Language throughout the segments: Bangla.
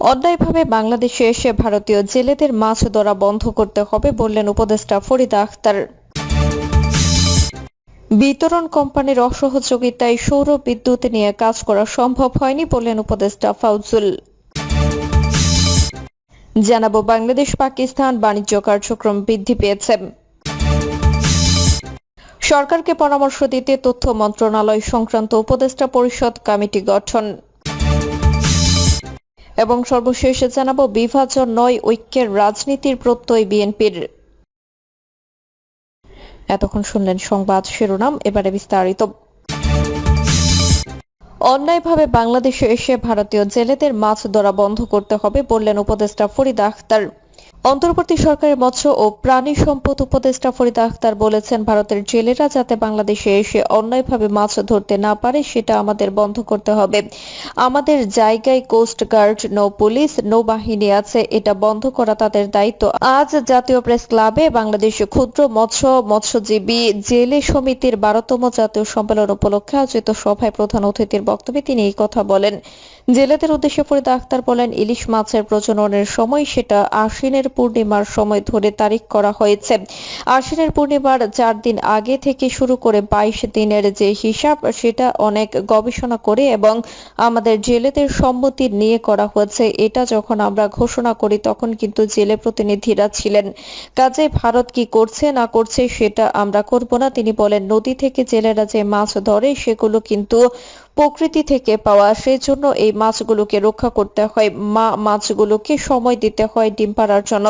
অন্যায়ভাবে বাংলাদেশে এসে ভারতীয় জেলেদের মাছ ধরা বন্ধ করতে হবে বললেন উপদেষ্টা ফরিদা আখতার। বিতরণ কোম্পানির অসহযোগিতায় সৌর বিদ্যুৎ নিয়ে কাজ করা সম্ভব হয়নি বললেন উপদেষ্টা ফাউজুল। জানাব বাংলাদেশ পাকিস্তান বাণিজ্য কার্যক্রম বৃদ্ধি পেয়েছে। সরকারকে পরামর্শ দিতে তথ্য মন্ত্রণালয় সংক্রান্ত উপদেষ্টা পরিষদ কমিটি গঠন। এবং সর্বশেষে জানাব, বিভাজন নয়, ঐক্যের রাজনীতির প্রত্যয় বিএনপির। এতক্ষণ শুনলেন সংবাদ শিরোনাম, এবারে বিস্তারিত। অন্যায়ভাবে বাংলাদেশে এসে ভারতীয় জেলেদের মাছ ধরা বন্ধ করতে হবে বললেন উপদেষ্টা ফরিদা আখতার। অন্তর্বর্তী সরকারের মৎস্য ও প্রাণী সম্পদ উপদেষ্টা ফরিদা আখতার বলেছেন, ভারতের জেলেরা যাতে বাংলাদেশে এসে অন্যায়ভাবে মাছ ধরতে না পারে, সেটা আমাদের বন্ধ করতে হবে। আমাদের জায়গায় কোস্ট গার্ড, নৌ পুলিশ নৌবাহিনী আছে, এটা বন্ধ করা তাদের দায়িত্ব। আজ জাতীয় প্রেস ক্লাবে বাংলাদেশ ক্ষুদ্র মৎস্য, মৎস্যজীবী জেলে সমিতির বারোতম জাতীয় সম্মেলন উপলক্ষে আয়োজিত সভায় প্রধান অতিথির বক্তব্যে তিনি এই কথা বলেন। জেলেদের উদ্দেশ্যে ফরিদা আক্তার বলেন, ইলিশ মাছের প্রজননের সময় সেটা আশ্বিনের পূর্ণিমার সময় ধরে তারিখ করা হয়েছে। আশ্বিনের পূর্ণিমার চার দিন আগে থেকে শুরু করে বাইশ দিনের যে হিসাব, সেটা অনেক গবেষণা করে এবং আমাদের জেলেদের সম্মতি নিয়ে করা হয়েছে। এটা যখন আমরা ঘোষণা করি, তখন কিন্তু জেলে প্রতিনিধিরা ছিলেন। কাজে ভারত কি করছে, না করছে, সেটা আমরা করব না। তিনি বলেন, নদী থেকে জেলেরা যে মাছ ধরে, সেগুলো কিন্তু প্রকৃতি থেকে পাওয়া সেজন্য এই মাছগুলোকে রক্ষা করতে হয়। মা মাছগুলোকে সময় দিতে হয় ডিম পাড়ার জন্য।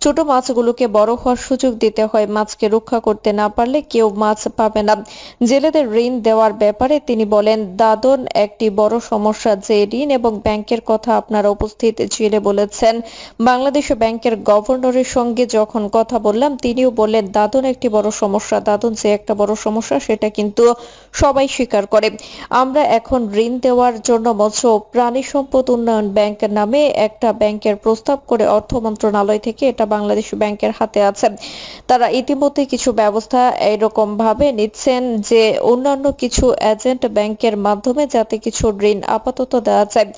ছোট মাছগুলোকে বড় হওয়ার সুযোগ দিতে হয়। মাছকে রক্ষা করতে না পারলে কেউ মাছ পাবে না। জেলেদের ঋণ দেওয়ার ব্যাপারে তিনি বলেন, দাদন একটি বড় সমস্যা যে ঋণ এবং ব্যাংকের কথা আপনারা উপস্থিত জেলে বলেছেন। বাংলাদেশ ব্যাংকের গভর্নরের সঙ্গে যখন কথা বললাম, তিনিও বললেন, দাদন একটি বড় সমস্যা। দাদন যে একটা বড় সমস্যা, সেটা কিন্তু সবাই স্বীকার করে। আমরা এখন ঋণ দেওয়ার জন্য মৎস্য প্রাণী সম্পদ উন্নয়ন ব্যাংক নামে একটা ব্যাংকের প্রস্তাব করে অর্থ মন্ত্রণালয় থেকে এটা বাংলাদেশ ব্যাংকের হাতে আছে। তারা ইতিমধ্যে কিছু ব্যবস্থা এরকম ভাবে নিচ্ছেন যে অন্যান্য কিছু এজেন্ট ব্যাংকের মাধ্যমে যাতে কিছু ঋণ আপাতত দেওয়া যায়।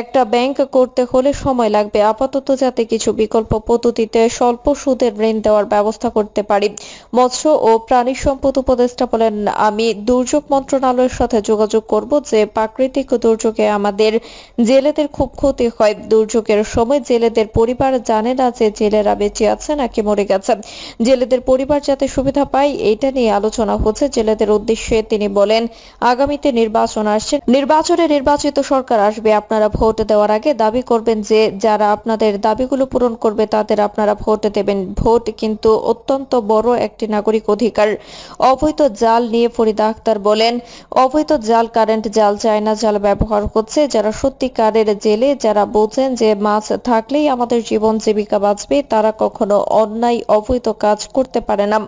একটা ব্যাংক করতে হলে সময় লাগবে, আপাতত যাতে কিছু বিকল্প পদ্ধতিতে স্বল্প সুদের ঋণ দেওয়ার ব্যবস্থা করতে পারি। মৎস্য ও প্রাণী সম্পদ উপদেষ্টা বলেন, আমি দুর্যোগ মন্ত্রণালয়ের সাথে যোগাযোগ করব। যে প্রাকৃতিক দুর্যোগে আমাদের জেলেদের খুব ক্ষতি হয়। দুর্যোগের সময় জেলেদের পরিবার জানে না যে জেলেরা বেঁচে আছে নাকি মরে গেছে। জেলেদের পরিবার যাতে সুবিধা পায় এটা নিয়ে আলোচনা হচ্ছে। জেলেদের উদ্দেশ্যে তিনি বলেন, আগামীতে নির্বাচন আসছে। নির্বাচনে নির্বাচিত সরকার আসবে, আপনারা ভোট দেওয়ার আগে দাবি করবেন যে যারা আপনাদের দাবিগুলো পূরণ করবে, তাদের আপনারা ভোট দেবেন। ভোট কিন্তু অত্যন্ত বড় একটি নাগরিক অধিকার। অবৈধ জাল নিয়ে ফরিদা আক্তার বলেন, অবৈধ জাল কারেন্ট জাল চায়না জাল ব্যবহার হচ্ছে যারা সত্যিকারের জেলে, যারা বোঝেন যে মাছ থাকলেই আমাদের জীবন জীবিকা বাঁচবে, তারা কখনো অন্যায়, অবৈধ কাজ করতে পারে না।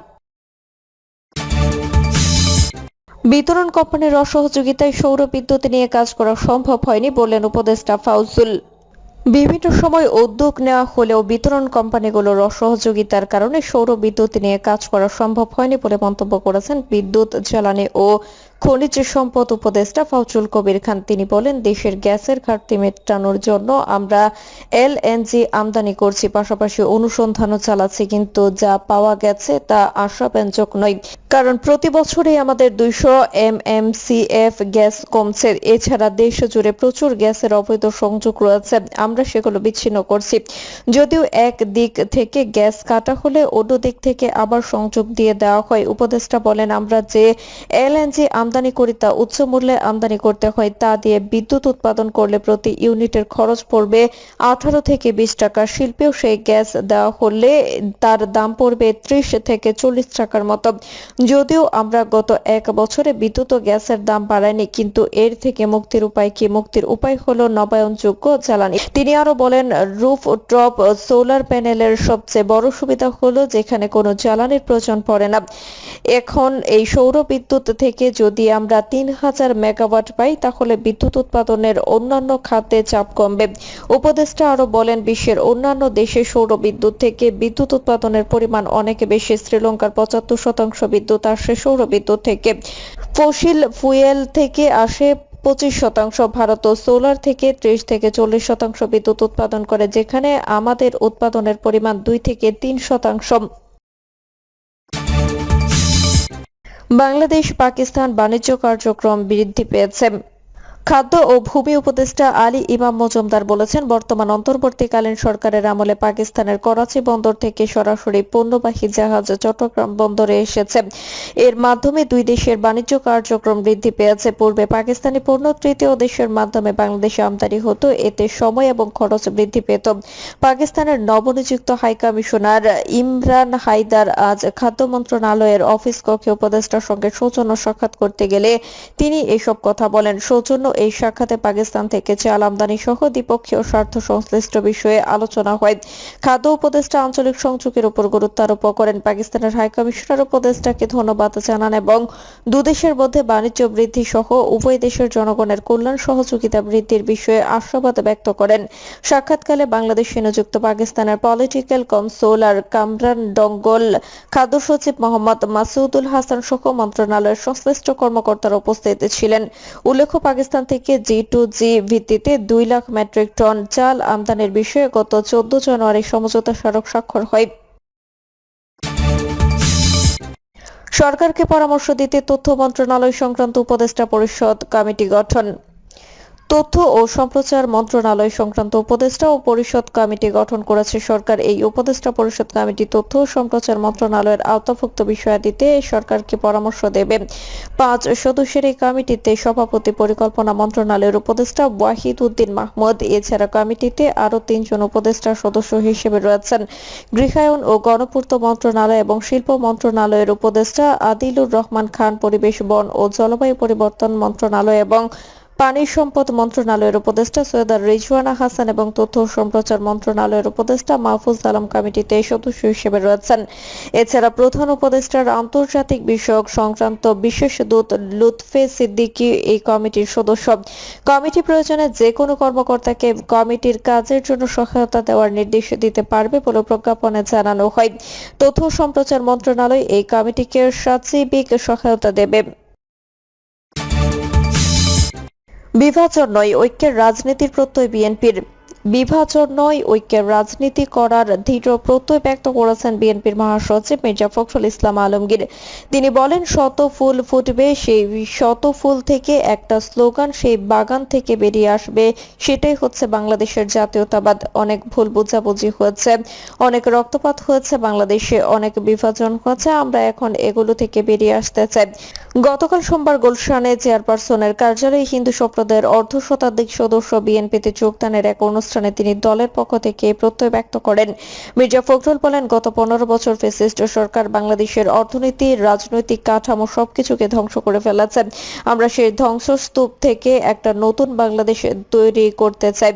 বিতরণ কোম্পানির অসহযোগিতায় সৌর বিদ্যুৎ নিয়ে কাজ করা সম্ভব হয়নি বললেন উপদেষ্টা ফাউজুল। বিভিন্ন সময় উদ্যোগ নেওয়া হলেও বিতরণ কোম্পানিগুলোর অসহযোগিতার কারণে সৌর বিদ্যুৎ নিয়ে কাজ করা সম্ভব হয়নি বলে মন্তব্য করেছেন বিদ্যুৎ, জ্বালানি ও খনিজ সম্পদ উপদেষ্টা ফাউজুল কবির খান, তিনি বলেন, দেশের গ্যাসের ঘাটতি মেটানোর জন্য আমরা এলএনজি আমদানি করছি, পাশাপাশি অনুসন্ধানও চালাচ্ছি, কিন্তু যা পাওয়া গেছে তা আশাব্যঞ্জক নয়। কারণ প্রতি বছরই আমাদের দুইশো এমএমসিএফ গ্যাস কমছে, এছাড়া দেশ জুড়ে প্রচুর গ্যাসের অবৈধ সংযোগ রয়েছে, আমরা সেগুলো বিচ্ছিন্ন করছি। যদিও এক দিক থেকে গ্যাস কাটা হলে অন্য দিক থেকে আবার সংযোগ দিয়ে দেওয়া হয়, উপদেষ্টা বলেন, আমরা যে এলএনজি আমদানি করি তা উচ্চ মূল্যে আমদানি করতে হয়, তা দিয়ে বিদ্যুৎ উৎপাদন করলে প্রতি ইউনিটের খরচ পড়বে আঠারো থেকে বিশ টাকা। শিল্পেও সেই গ্যাস দেওয়া হলে তার দাম পড়বে ত্রিশ থেকে চল্লিশ টাকার মতো। যদিও আমরা গত এক বছরে বিদ্যুৎ ও গ্যাসের দাম বাড়ায়নি, কিন্তু এর থেকে মুক্তির উপায় কি? মুক্তির উপায় হলো নবায়নযোগ্য জ্বালানি। তিনি আরও বলেন, রুফ টপ সোলার প্যানেলের সবচেয়ে বড় সুবিধা হলো যেখানে কোনো জ্বালানির প্রয়োজন পড়ে না। এখন এই সৌর বিদ্যুৎ থেকে যদি আমরা তিন হাজার মেগাওয়াট পাই, তাহলে বিদ্যুৎ উৎপাদনের অন্যান্য খাতে চাপ কমবে। উপদেষ্টা আরও বলেন, বিশ্বের অন্যান্য দেশে সৌর বিদ্যুৎ থেকে বিদ্যুৎ উৎপাদনের পরিমাণ অনেক বেশি। শ্রীলঙ্কার পঁচাত্তর শতাংশ বিদ্যুৎ আসে সৌর বিদ্যুৎ থেকে। ফসিল ফুয়েল থেকে আসে পঁচিশ শতাংশ, ভারত ও সোলার থেকে ত্রিশ থেকে চল্লিশ শতাংশ বিদ্যুৎ উৎপাদন করে, যেখানে আমাদের উৎপাদনের পরিমাণ দুই থেকে তিন শতাংশ। বাংলাদেশ পাকিস্তান বাণিজ্য কার্যক্রম বৃদ্ধি পেয়েছে। খাদ্য ও ভূমি উপদেষ্টা আলী ইমাম মজুমদার বলেছেন, বর্তমান অন্তর্বর্তীকালীন সরকারের আমলে পাকিস্তানের করাচি বন্দর থেকে সরাসরি পণ্যবাহী জাহাজ চট্টগ্রাম বন্দরে এসেছে। এর মাধ্যমে দুই দেশের বাণিজ্য কার্যক্রম বৃদ্ধি পেয়েছে। পূর্বে পাকিস্তানি পণ্য, তৃতীয় দেশের মাধ্যমে বাংলাদেশে আমদানি হতো। এতে সময় এবং খরচ বৃদ্ধি পেত। পাকিস্তানের নবনিযুক্ত হাই কমিশনার ইমরান হায়দার আজ খাদ্য মন্ত্রণালয়ের অফিস কক্ষে উপদেষ্টার সঙ্গে সৌজন্য সাক্ষাৎ করতে গেলে তিনি এসব কথা বলেন। সৌজন্য এই সাক্ষাতে পাকিস্তান থেকে চাল আমদানি সহ দ্বিপক্ষীয় স্বার্থ সংশ্লিষ্ট বিষয়ে আলোচনা হয়। খাদ্য উপদেষ্টা আঞ্চলিক সংযোগের উপর গুরুত্ব আরোপ করেন পাকিস্তানের হাই কমিশনার উপদেষ্টাকে ধন্যবাদ জানান এবং দুদেশের মধ্যে বাণিজ্য বৃদ্ধি সহ উভয় দেশের জনগণের কল্যাণ সহযোগিতা বৃদ্ধির বিষয়ে আশাবাদ ব্যক্ত করেন। সাক্ষাৎকালে বাংলাদেশে নিযুক্ত পাকিস্তানের পলিটিক্যাল কনসোলার কামরান ডঙ্গল খাদ্য সচিব মোহাম্মদ মাসুদুল হাসান সহ মন্ত্রণালয়ের সংশ্লিষ্ট কর্মকর্তারা উপস্থিত ছিলেন। উল্লেখ্য, পাকিস্তান থেকে জি টু জি ভিত্তিতে দুই লাখ মেট্রিক টন চাল আমদানির বিষয়ে গত চোদ্দ জানুয়ারি সমঝোতা স্মারক স্বাক্ষর হয়। সরকারকে পরামর্শ দিতে তথ্য মন্ত্রণালয় সংক্রান্ত উপদেষ্টা পরিষদ কমিটি গঠন। তথ্য ও সম্প্রচার মন্ত্রণালয় সংক্রান্ত উপদেষ্টা ও পরিষদ কমিটি গঠন করেছে সরকার। এই উপদেষ্টা পরিষদ কমিটি তথ্য ও সম্প্রচার মন্ত্রণালয়ের আওতাভুক্ত বিষয়াদিতে সরকারকে পরামর্শ দেবে। পাঁচ সদস্যের এই কমিটিতে সভাপতি পরিকল্পনা মন্ত্রণালয়ের উপদেষ্টা ওয়াহিদ উদ্দিন মাহমুদ, এছাড়া কমিটিতে আরও তিনজন উপদেষ্টা সদস্য হিসেবে রয়েছেন। গৃহায়ন ও গণপূর্ত মন্ত্রণালয় এবং শিল্প মন্ত্রণালয়ের উপদেষ্টা আদিলুর রহমান খান, পরিবেশ বন ও জলবায়ু পরিবর্তন মন্ত্রণালয় এবং পানি সম্পদ মন্ত্রণালয়ের উপদেষ্টা সৈয়দা রিজওয়ানা হাসান এবং তথ্য ও সম্প্রচার মন্ত্রণালয়ের উপদেষ্টা মাহফুজ আলম কমিটিতে সদস্য হিসেবে রয়েছেন। এছাড়া প্রধান উপদেষ্টার আন্তর্জাতিক বিষয়ক সংক্রান্ত বিশেষ দূত লুৎফে সিদ্দিকী এই কমিটির সদস্য। কমিটি প্রয়োজনে যে কোনো কর্মকর্তাকে কমিটির কাজের জন্য সহায়তা দেওয়ার নির্দেশ দিতে পারবে বলে প্রজ্ঞাপনে জানানো হয়। তথ্য সম্প্রচার মন্ত্রণালয় এই কমিটিকে সাচিবিক সহায়তা দেবে। বিভাজন নয়, ঐক্যের রাজনীতির প্রত্যয় বিএনপির। বিভাজন নয়, ঐক্যের রাজনীতি করার দৃঢ় প্রত্যয় ব্যক্ত করেছেন বিএনপির মহাসচিব মির্জা ফখরুল ইসলাম আলমগীর। তিনি বলেন, শত ফুল ফুটবে, সেই শত ফুল থেকে একটা স্লোগান, সেই বাগান থেকে বেরিয়ে আসবে। সেটাই হচ্ছে বাংলাদেশের জাতীয়তাবাদ। অনেক ভুল বোঝাবুঝি হয়েছে, অনেক রক্তপাত হয়েছে বাংলাদেশে, অনেক বিভাজন হয়েছে। আমরা এখন এগুলো থেকে বেরিয়ে আসতে চাই। গতকাল সোমবার গুলশানে চেয়ারপারসনের কার্যালয়ে হিন্দু সম্প্রদায়ের অর্ধ শতাধিক সদস্য বিএনপিতে যোগদানের এক অনুষ্ঠানে তিনি দলের পক্ষ থেকে প্রত্যয় ব্যক্ত করেন। মির্জা ফখরুল বলেন, গত পনেরো বছর ফেসিস্ট সরকার বাংলাদেশের অর্থনীতি, রাজনৈতিক কাঠামো সবকিছুকে ধ্বংস করে ফেলেছে আমরা সেই ধ্বংসস্তূপ থেকে একটা নতুন বাংলাদেশ তৈরি করতে চাই।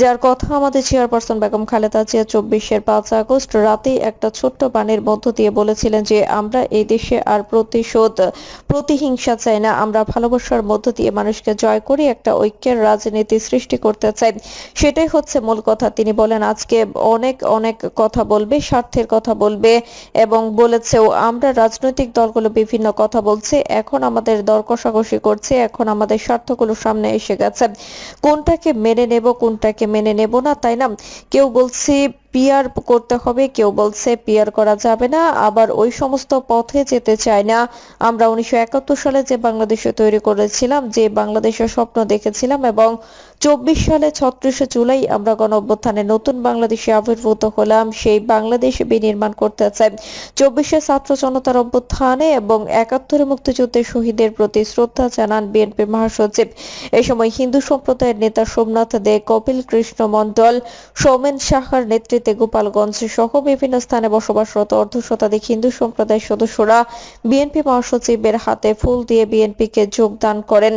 যার কথা আমাদের চেয়ারপারসন বেগম খালেদা জিয়া চব্বিশের পাঁচ আগস্ট রাতে একটা ছোট্ট বাণীর মধ্য দিয়ে বলেছিলেন যে, আমরা এই দেশে আর প্রতিশোধ প্রতিহিংসা চাই না। আমরা ভালোবাসার মধ্য দিয়ে মানুষকে জয় করে, একটা ঐক্যের রাজনীতি সৃষ্টি করতে চাই। সেটাই হচ্ছে মূল কথা। তিনি বলেন, আজকে অনেক অনেক কথা বলবে, স্বার্থের কথা বলবে এবং বলেছেও আমরা রাজনৈতিক দলগুলো বিভিন্ন কথা বলছে, এখন আমাদের দর কষাকষি করছে, এখন আমাদের স্বার্থগুলো সামনে এসে গেছে। কোনটাকে মেনে নেব, কোনটাকে মেনে নেব না, তাই না? কেউ বলছে পিয়ার করতে হবে, কেউ বলছে পিয়ার করা যাবে না, আবার ওই সমস্ত পথে যেতে চায় না। আমরা উনিশশো একাত্তর সালে যে বাংলাদেশে তৈরি করেছিলাম, যে বাংলাদেশের স্বপ্ন দেখেছিলাম এবং চব্বিশ সালে ছত্রিশে জুলাই আমরা গণ অভ্যুত্থানে নতুন বাংলাদেশে আবির্ভূত হলাম, সেই বাংলাদেশ বিনির্মাণ করতে চাই। চব্বিশে ছাত্র জনতার অভ্যুত্থানে এবং একাত্তরে মুক্তিযুদ্ধে শহীদের প্রতি শ্রদ্ধা জানান বিএনপি মহাসচিব। এ সময় হিন্দু সম্প্রদায়ের নেতা সোমনাথ দে, কপিল কৃষ্ণ মণ্ডল, সৌমেন সাহার নেতৃত্বে গোপালগঞ্জ সহ বিভিন্ন স্থানে বসবাসরত অর্ধ শতাধিক হিন্দু সম্প্রদায়ের সদস্যরা বিএনপি মহাসচিবের হাতে ফুল দিয়ে বিএনপিকে যোগদান করেন।